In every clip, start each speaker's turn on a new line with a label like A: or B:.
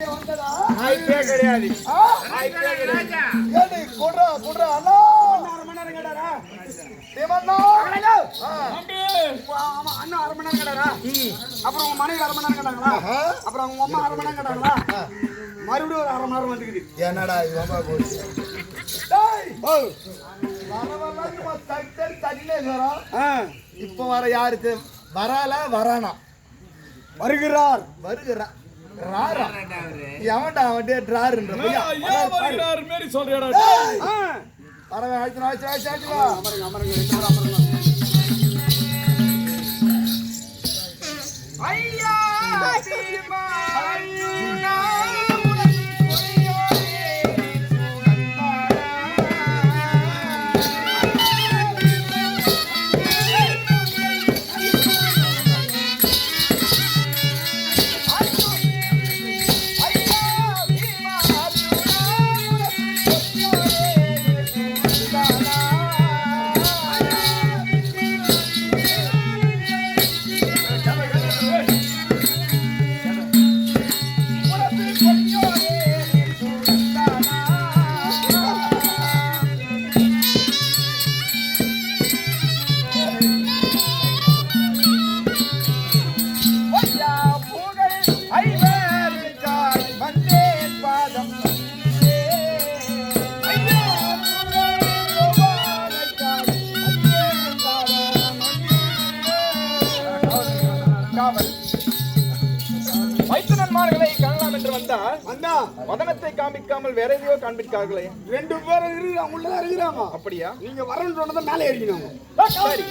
A: வாய்ப்பே கிடையாது? வாய்ப்பே கிடையாது.
B: ஏடி, குடுறா, குடுறா, அண்ணா.
A: அரை மணி நேரம் கேட்டாரா
B: தேவண்ணா. ஆ.
A: ஆமா அண்ணன் அரை மணி நேரம் கேட்டாரா அப்புறம் உங்க மனைவி அரை மணி நேரம் கேட்டாங்களா. அப்புறம் உங்க அம்மா அரை மணி நேரம் கேட்டாங்களா மறுபடியும் ஒரு அரை மணி நேரம் வந்துக்குது.
B: என்னடா இது வம்பா போச்சு. இப்ப வர யாருக்கு? வரால வரானா?
A: வருகிறார்.
B: வருகிறா. ராரா எவன்டா அவன்டே டிராருன்ற
C: மாரி சொல்றியாடா
B: வரவன் ஆயிடுச்சு ஆயிடுச்சு ஆயிடுச்சு ஆயிடுச்சுடா.
A: அமருங்க அமருங்க ரெண்டு பேரும் அமருங்க. ஐயா சீமா, ஐயா,
C: காண்பிக்காமல் வேற எதையோ காண்பித்தார்களே
A: ரெண்டு பேரும் இருக்கிறாங்க உள்ளதான் இருக்கிறாங்க.
C: அப்படியா?
A: நீங்க வரணும்னு சொன்னதை மேலே ஏறிக்கணும்.
C: சரி.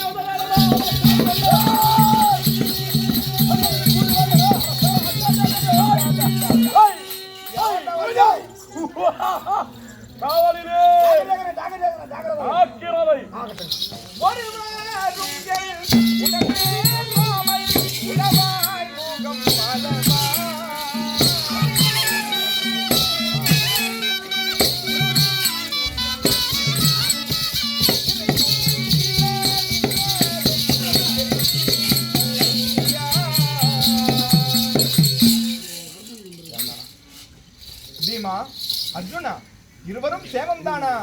C: காவலிலே. ஆக்கிறவை
D: பீமா இருவரும் சேமம் தானா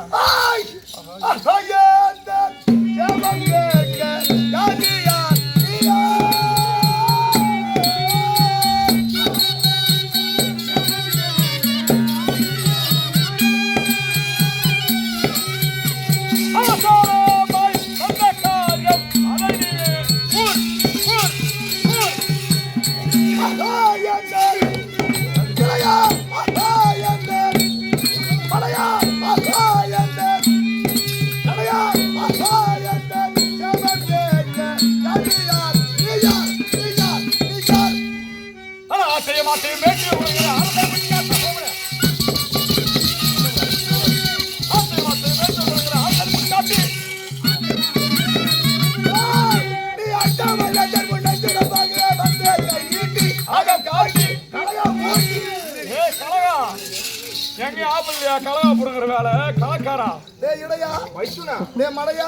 D: மைத்துனா
B: டேய் மலையா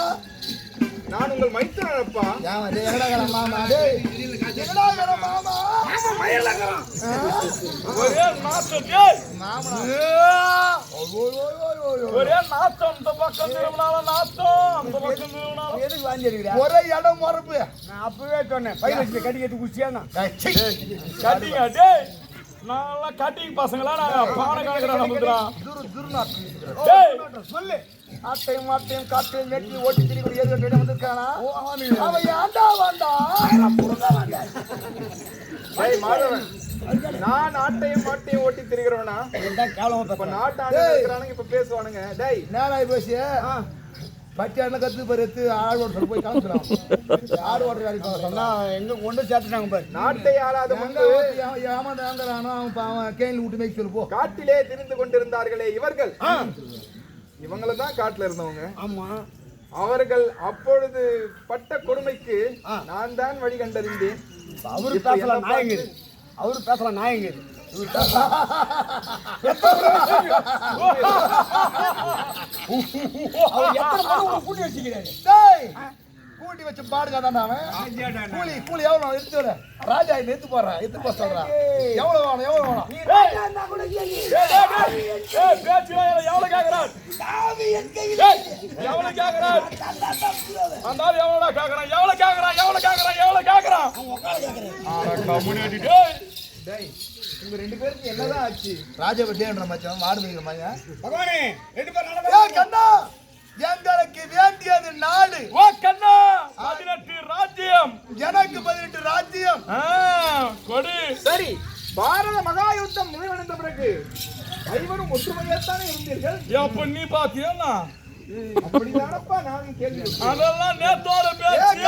D: நான் உங்கள்
B: ஏன் டேய் எங்கடா மாமா? கர மாமா
C: ஒரே நாத்தம் ஒரே நாத்தம் இந்த பக்கம் திரும்பினாலும் நாத்தம் அந்த பக்கம் திரும்பினாலும்.
A: எதுக்கு வாங்கி இருக்கிறா
B: ஒரே இடம் மறப்பு
A: நான் அப்பவே சொன்னேன் பையன் வச்சு கட்டி கட்டி குச்சியா தான்
C: கட்டிங்க டேய். நான்லாம் கட்டிங் பசங்களா நான் பானை கணக்குறேன் டேய்.
A: சொல்லு.
B: ஆட்டையும் மாட்டையும் காட்டையும் வெட்டி ஓட்டி திரிக்கூடிய ஏழு பேர் வந்திருக்கானா? அவன் வந்தா?
D: டேய் மாதவன் நான் நாட்டையும் மாட்டையும் ஓட்டி திரிகிறவனா?
A: கேவலமா
D: இப்ப நாட்டாண்டு. இருக்கிறானுங்க இப்ப பேசுவானுங்க. டேய்.
B: நேராய் பேசி பட்டி அண்ணன் கத்து பாரு எடுத்து ஆடு ஓட்டுற போய் காமிச்சிடும். ஆடு ஓட்டுற சொன்னா
A: எங்க கொண்டு சேர்த்துட்டாங்க பாரு.
D: நாட்டை ஆளாத
B: ஓட்டி அவன் கேணில் விட்டு போ.
D: காட்டிலே திரிந்து கொண்டிருந்தார்களே இவர்கள். இவங்கள தான் காட்டுல இருந்தவங்க.
A: ஆமா.
D: அவர்கள் அப்பொழுது பட்ட கொடுமைக்கு நான் தான் வழி கண்டறிந்தேன்.
A: அவரு
D: இப்ப
A: பேசலாம்
D: என்ன
A: நாயங்க
D: பார்த்து-
A: அவரு பேசலாம் நாயங்க கூட்டி வச்சுக்கிறாரு?
B: கூட்டி வச்சு பாடுகாதான் அவன்? கூலி கூலி எவ்வளவு எடுத்து வர? ராஜா என்ன எடுத்து போடுறான் எடுத்து போக சொல்றான் எவ்வளவு வேணும்?
C: அந்த ஆளு? எவ்வளவு கேக்குறான்? எவ்வளவு கேக்குறான்? ஆட கம்முனியாடி, டேய்.
D: டேய் உங்க ரெண்டு பேருக்கு என்னதான் ஆச்சு?
B: ராஜா வெட்டியான்ற மச்சான்? மாடு மேய்க்கிற
A: பகவானே ரெண்டு பேரும்
B: எங்களுக்கு வேண்டியது நாடு
C: ஓ கண்ணா, பதினெட்டு ராஜ்யம்.
B: எனக்கு பதினெட்டு ராஜ்யம்.
C: ஆ, கொடு.
D: சரி பாரத மகா யுத்தம் முடிவடைந்த பிறகு ஐவரும் ஒற்றுமையாத்தானே இருந்தீர்கள்?
C: எப்ப நீ பாத்தியா
D: அப்படிதானப்பா கேள்வி
C: அதெல்லாம் நேத்தோட
B: ஏய்
C: பேச்சு.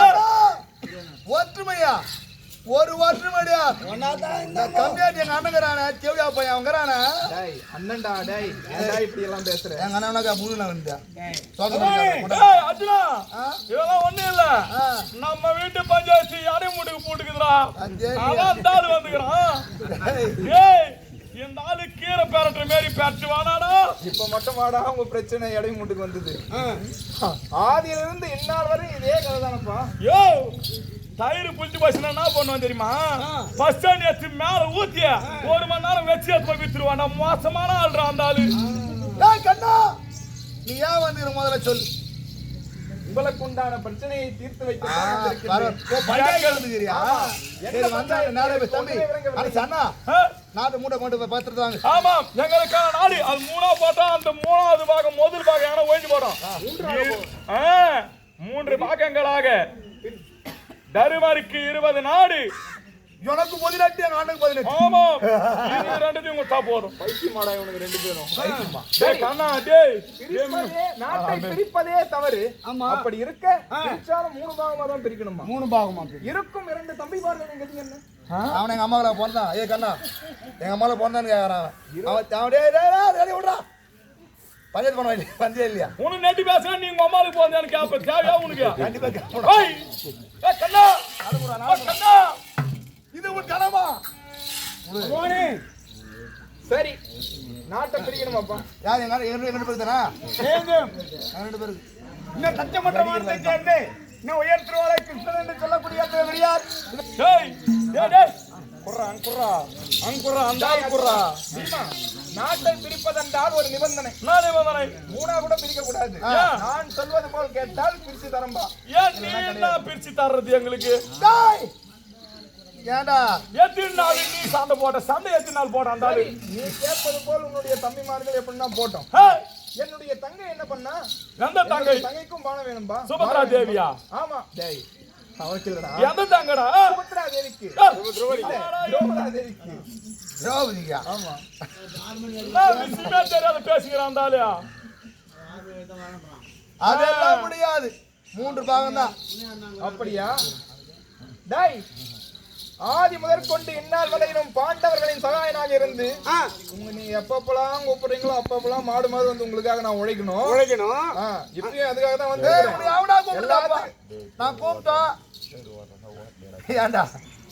B: கண்ணா ஒற்றுமையா ஒரு ஒற்றுமையா இந்த கம்மியாட்டி எங்க அண்ணங்கிறானே செவியா பையன் அவங்கிறானே
D: டேய் அண்ணன்டா டேய். ஏன்டா இப்படி எல்லாம் பேசுற?
B: எங்க அண்ணனுக்கா முழு நான் வந்தேன்
C: ஏய், அர்ஜுனா,
B: ஆ?
C: இதெல்லாம் ஒண்ணும் இல்ல.
B: ஆ.
C: நம்ம வீட்டு பஞ்சாயத்து யாரையும் முட்டுக்கு போட்டுக்குதுடா. அதான் ஆளு வந்துக்கிறான். ஏய் இந்த ஆளு கீரை பெரட்டுற மாதிரி பெரட்டு வாடாடா.
D: இப்ப மட்டும் வாடா உங்க பிரச்சனை இடைமுட்டுக்கு வந்தது. ஆதியில இருந்து இந்நாள் வரை இதே கதை தானப்பா
C: யோ தயிர் புளிச்சு போச்சுன்னா என்ன பண்ணுவான் தெரியுமா? பஸ் ஸ்டாண்ட் எடுத்து மேல ஊத்திய ஒரு மணி நேரம் வச்சு எடுத்து போய் வித்துருவான் மோசமான ஆள்றா அந்த ஆளு.
B: ஏய் கண்ணா! நீ ஏன் வந்துக்கிற முதல்ல சொல்லு.
D: உங்களுக்கு உண்டான பிரச்சனையை தீர்த்து வைக்க
B: வந்தா மூட்டை கொண்டு வாங்கு.
C: ஆமாம் எங்களுக்கான நாடு. அது மூணா போட்டா அந்த மூணாவது பாகம் முதல் பாகம் ஒழிஞ்சு போடும் ஆ, மூன்று பாகங்களாக தருமருக்கு இருபது நாடு.
B: எனக்கு பதினெட்டு, எங்க அண்ணனுக்கு பதினெட்டு.
C: ஆமாம் இது ரெண்டுத்தையும் கொடுத்தா போதும்.
D: பைத்தியமாடா இவனுக்கு ரெண்டு பேரும்.
C: டேய் கண்ணா டேய்.
D: பிரிப்பதே நாட்டை பிரிப்பதே தவறு. அப்படி இருக்க பிரிச்சாலும் மூணு பாகமா தான் பிரிக்கணுமா?
A: மூணு பாகமா
D: இருக்கும் இரண்டு தம்பி பாருங்க கதி என்ன?
B: அவன் எங்க அம்மாவுல பிறந்தான். ஏய் கண்ணா, எங்க அம்மாவுல பிறந்தான்னு கேக்குறான். அவன். டேய், டேய், டேய், டேய், விட்றா. பஞ்சாயத்து பண்ண இல்லையா?
C: உனக்கு நெட்டி பேசுறா நீ உங்க அம்மாவுக்கு போந்தேன்னு கேப்ப? தேவையா உனக்கு?
B: கண்டிப்பா
C: ஏய், கண்ணா! கண்ணா!
B: இது உன் கனவா?
A: பகவானே
D: சரி நாட்டை பிரிக்கணுமாப்பா.
B: யார் எங்க எங்க ரெண்டு பேருக்கு தானா ரெண்டு பேருக்கு
A: இன்னும் தச்சமற்ற வார்த்தை சேர்ந்து. இன்னும் உயர் திருவாளை கிருஷ்ணன் என்று சொல்லக்கூடிய வெளியார்
C: டேய் டேய் குர்ரா அங்குர்ரா. அங்குர்ரா அந்த குர்ரா.
D: நாட்டை பிரிப்பதென்றால் ஒரு நிபந்தனை.
C: நானே வந்தனை
D: மூணா கூட பிரிக்க கூடாது? நான் சொல்வது போல் கேட்டால் பிரிச்சு தரம்பா.
C: ஏன் நீ என்ன பிரிச்சு தர்றது எங்களுக்கு?
B: டேய்! ஏன்டா
C: எத்தனை நாள் நீ சண்டை போட்ட சண்டை எத்தனை நாள்
D: நீ கேட்பது போல் உன்னுடைய தம்பிமார்கள் எப்படின்னா போட்டோம். என்னுடைய தங்கை என்ன பண்ணா?
C: எந்த தங்கை?
D: தங்கைக்கும் பானம் வேணும்பா.
C: சுபத்ரா தேவியா?
D: ஆமா. டேய் அவனுக்கு இல்லடா
C: எந்த தங்கடா.
D: சுபத்ரா தேவிக்கு ஆமா.
C: விஷயமே தெரியாத பேசுகிறான் ஆளு
B: அதெல்லாம் முடியாது. மூன்று பாகம் தான்
D: அப்படியா? டேய் ஆதி முதற்கொண்டு இந்நாள் வரையிலும் பாண்டவர்களின் சகாயனாக இருந்து உங்க நீ எப்பப்பெல்லாம் கூப்பிடுறீங்களோ அப்பப்பெல்லாம் மாடு மாதிரி வந்து உங்களுக்காக நான் உழைக்கணும்.
A: உழைக்கணும்.
D: ஆ, இப்பயும் அதுக்காக தான் வந்து.
B: நான் கூப்பிட்டோம் ஏன்டா?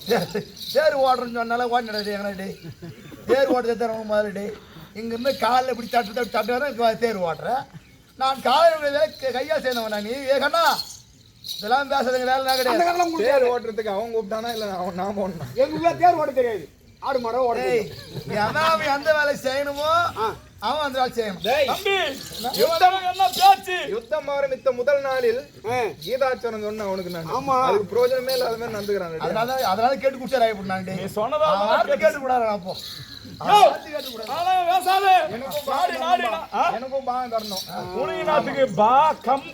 B: சே- தேர் ஓடுறேன்னு சொன்னால ஓடினடா டேய் தேர் ஓட்டுறது தரவங்க மாதிரி டேய்? இங்கிருந்து காலில் இப்படி தட்டு தட்டு தட்டு வர தேர் ஓட்டுறேன் நான் காலையில் கையா சேர்ந்தவன் நீ. ஏ கண்ணா! இதெல்லாம் பேசுறதுங்க வேலை கிடையாது.
D: தேர் ஓட்டுறதுக்கு அவன் கூப்பிட்டானா? இல்ல அவன் நான் போடணும்.
A: எங்க ஊர்ல தேர் ஓட தெரியாது. ஆடு மாடம் ஓட
B: எவன் அவன் எந்த வேலை செய்யணுமோ அவன் அந்த வேலை செய்யணும்.
C: யுத்தம் என்ன
D: யுத்தம் ஆரம்பித்த முதல் நாளில். கீதாச்சரம் சொன்ன அவனுக்கு நான்.
A: ஆமா.
D: அதுக்கு பிரயோஜனமே இல்லாத மாதிரி நடந்துக்கிறான்
B: அதனால அதனால கேட்டு குடிச்சாரு ஆகி நான்
C: நீ சொன்னதா
B: கேட்டு கூடாது. அப்போ
D: எனக்கும்
C: நாடு
D: தரணும். தரணும்.
C: உனக்கு நாட்டுக்கு பா கம்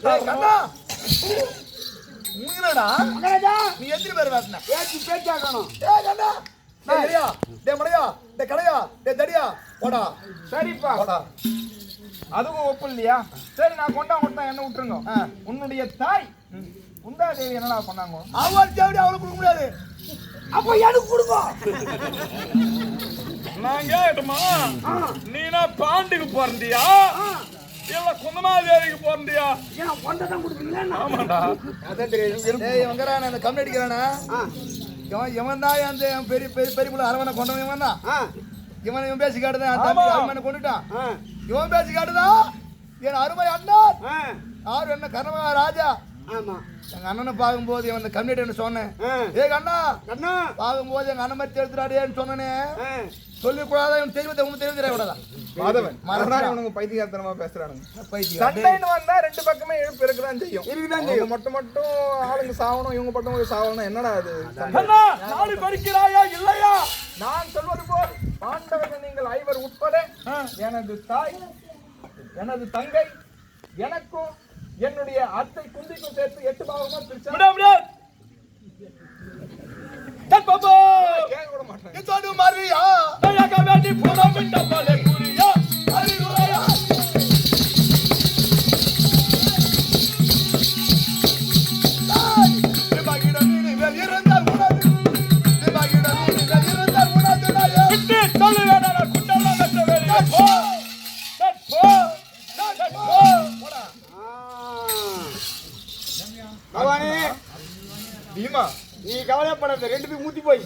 A: மகாராஜா!
B: நீ எத்தனை பேர் பேசுன?
A: பேச்சு பேச்சாக்கணும்
B: ஏய் கண்ணா டேய் கடையா டேய் தடியா. போடா.
D: சரிப்பா.
B: போடா.
D: அதுவும் ஒப்பு இல்லையா சரி நான் கொண்டா கொண்டா என்ன விட்டுருங்க?
B: ஆ.
D: உன்னுடைய தாய் குந்தா தேவி என்னடா பண்ணாங்க?
B: அவன் தேடி அவளுக்கு கொடுக்க முடியாது.
A: அப்ப எனக்கு கொடுங்க.
C: நான் கேட்டுமா நீனா பாண்டுக்கு பிறந்தியா? இல்ல குந்தமாதேவிக்கு பிறந்தியா?
A: ஏன் கொண்டதான் கொடுப்பீங்களா
C: ஆமாடா.
D: அதான் தெரியாது.
B: டேய் இவங்கறானே அந்த கம்பெனி அடிக்கிறானே? இவன் இவன் தான் அந்த என் பெரிய பெரிய பெரிய புள்ள அரவணை கொண்டவன் இவன் தான்.
A: ஆ.
B: இவன் இவன் பேசி காட்டுதான். அரவணை கொண்டுட்டான்.
A: ஆ.
B: இவன் பேசி காட்டுதான் என் அருமை அண்ணா
A: ஆ.
B: யார் என்ன கர்ம ராஜா
A: ஆமா.
B: எங்க அண்ணனை பார்க்கும்போது இவன் இந்த கம்யூனிட்டி சொன்னேன். ஏ அண்ணா
A: கண்ணா.
B: பார்க்கும்போது எங்க அண்ணன் மாதிரி தெரிஞ்சுடாடியான்னு சொன்னனே.
A: ஆ.
B: சொல்லிக்கூடாத? இவன் தெரிவித்த உனக்கு தெரிஞ்சிட விடாதா
D: மாதவன். மறுநாள் இவனுங்க பைத்தியக்காரத்தனமா பேசுறானுங்க.
B: பைத்தியம்
D: சண்டைன்னு வந்தா ரெண்டு பக்கமே இழுப்பு இருக்கதான் செய்யும்.
A: இருக்குதான்
D: அவங்க மட்டும் மட்டும் ஆளுங்க சாவணும் இவங்க மட்டும் சாவணும் என்னடா அது?
C: நாடு படிக்கிறாயா இல்லையா?
D: பாண்டவர்கள் நீங்கள் ஐவர் உட்பட எனது தாய் எனது தங்கை எனக்கும் என்னுடைய அத்தை குந்திக்கும் சேர்த்து எட்டு பாகமா பிரிச்சா
C: விட முடியாது தட் பாபா
D: கேட்க விட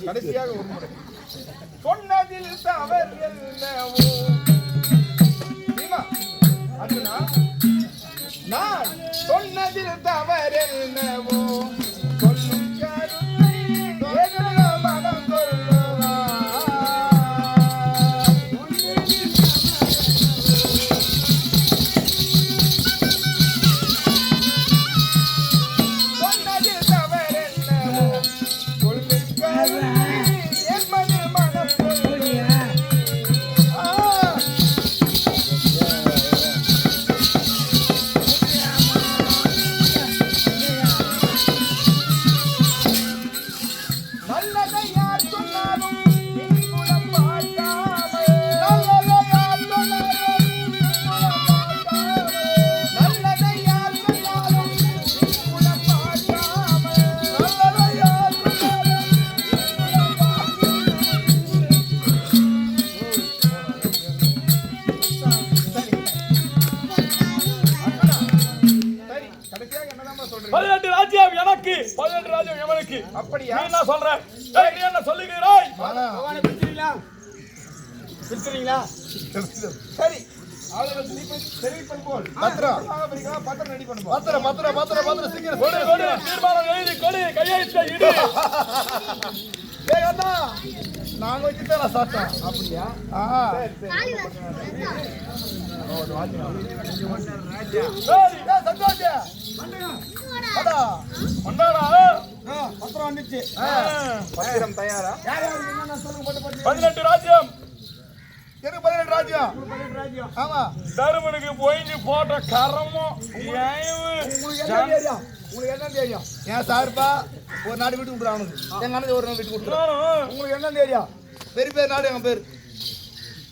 D: கடைசியாக ஒரு முறை. சொன்னதில் தவறு என்னவோ
C: பதினெட்டு ராஜ்யம் எனக்கு பதினெட்டு ராஜ்யம் எவனுக்கு
D: அப்படியா?
C: என்ன சொல்ற? ஏய், நீ என்ன சொல்லுகிறாய்
A: பிடிச்சிருங்களா
D: சரி.
B: நாங்க வச்சுதான் நான் சாப்பிட்டேன்.
D: அப்படியா?
B: ஆ.
A: பத்திரம் வந்துச்சு.
D: பத்திரம் தயாரா?
C: பதினெட்டு ராஜ்யம்.
B: எனக்கு பதினெட்டு ராஜ்யம். ஆமா.
C: தருமனுக்கு போய் நீ போட்ட கரமும்
A: உங்களுக்கு என்ன தெரியும்? உங்களுக்கு என்ன தெரியும்?
B: ஏன் சார்பா? ஒரு நாடு விட்டு விட்டுறான் எங்க அண்ணன் ஒரு நாள் விட்டு விட்டுறான்
A: உங்களுக்கு என்ன தெரியும்?
B: பெரிய பேர் நாடு என் பேர்.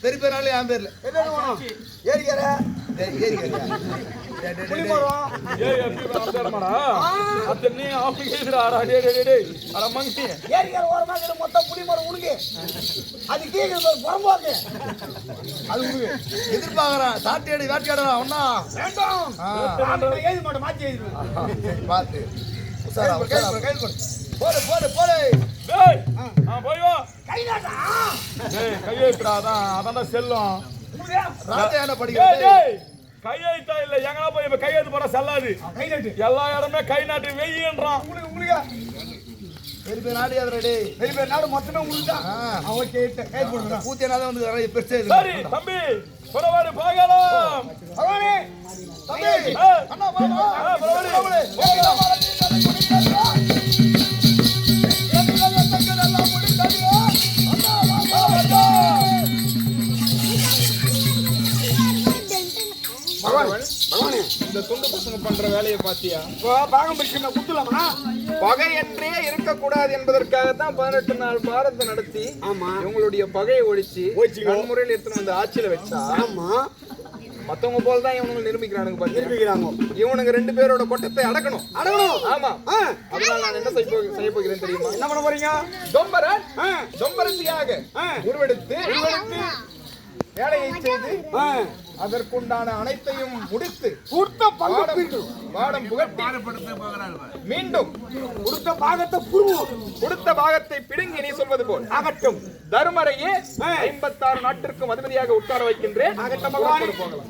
B: பெரிய பேர் நாடு என் பேர்ல.
A: என்ன வேணும்
B: எதிர்பார்க்கறேன் சாட்டியாடி வேட்டையாடா ஒன்னா பார்த்து. போடு. போடு போடு
C: போய் வா.
A: கை நாட்டா?
C: கையெழுத்துடா அதான் அதான் செல்லும்.
B: ராஜா என்ன
C: டேய்
B: படிக்கிறது
C: கையெழுத்தா இல்ல எங்கனா போய் இப்ப கையெழுத்து போட செல்லாது? எல்லா இடமே கை நாட்டி வெய்யன்றான்.
A: உங்களுக்கு உங்களுக்கு
B: பெரிய பேர் நாடு யாரு ரெடி
A: பெரிய பெரிய நாடு மொத்தமே உங்களுக்கு தான்
B: ஆ.
A: ஓகே கை போடுங்க
B: பூத்தி என்ன வந்து நிறைய பெருசு.
C: சரி தம்பி புறவாடு
B: தம்பி அண்ணா
C: புறவாடு.
B: போகலாம்.
D: இந்த துண்டு பசங்க பண்ற வேலையை பாத்தியா?
A: இப்போ பாகம் பிடிச்சு குத்துலாமா?
D: பகை என்றே இருக்கக்கூடாது என்பதற்காகத்தான் பதினெட்டு நாள் பாரத்தை நடத்தி
A: ஆமா.
D: இவங்களுடைய பகையை ஒழிச்சு. வன்முறையில் எடுத்துன்னு வந்து ஆட்சியில வச்சா
A: ஆமா.
D: மத்தவங்க போல தான் இவனுங்க நிரூபிக்கிறானுங்க பாத்தீங்க
A: நிரூபிக்கிறாங்க.
D: இவனுங்க ரெண்டு பேரோட கொட்டத்தை அடக்கணும்.
A: அடங்கணும்
D: ஆமா. அதனால நான் என்ன செய்ய செய்ய போகிறேன் தெரியுமா?
A: என்ன பண்ண போறீங்க?
D: தொம்பரன்
A: ஆ,
D: தொம்பரசியாக
A: ஆ.
D: உருவெடுத்து வேலையை செய்து அதற்குண்டான அனைத்தையும் முடித்து
A: கொடுத்த
D: பாடம் புகட்டி மீண்டும்
A: கொடுத்த பாகத்தை
D: கொடுத்த பாகத்தை பிடுங்கி நீ சொல்வது போல்
A: ஆகட்டும்
D: தருமரையே. ஐம்பத்தாறு நாட்டிற்கும் அதிபதியாக உட்கார வைக்கின்றேன்.
A: ஆகட்டும் பகவானே
D: போகலாம்.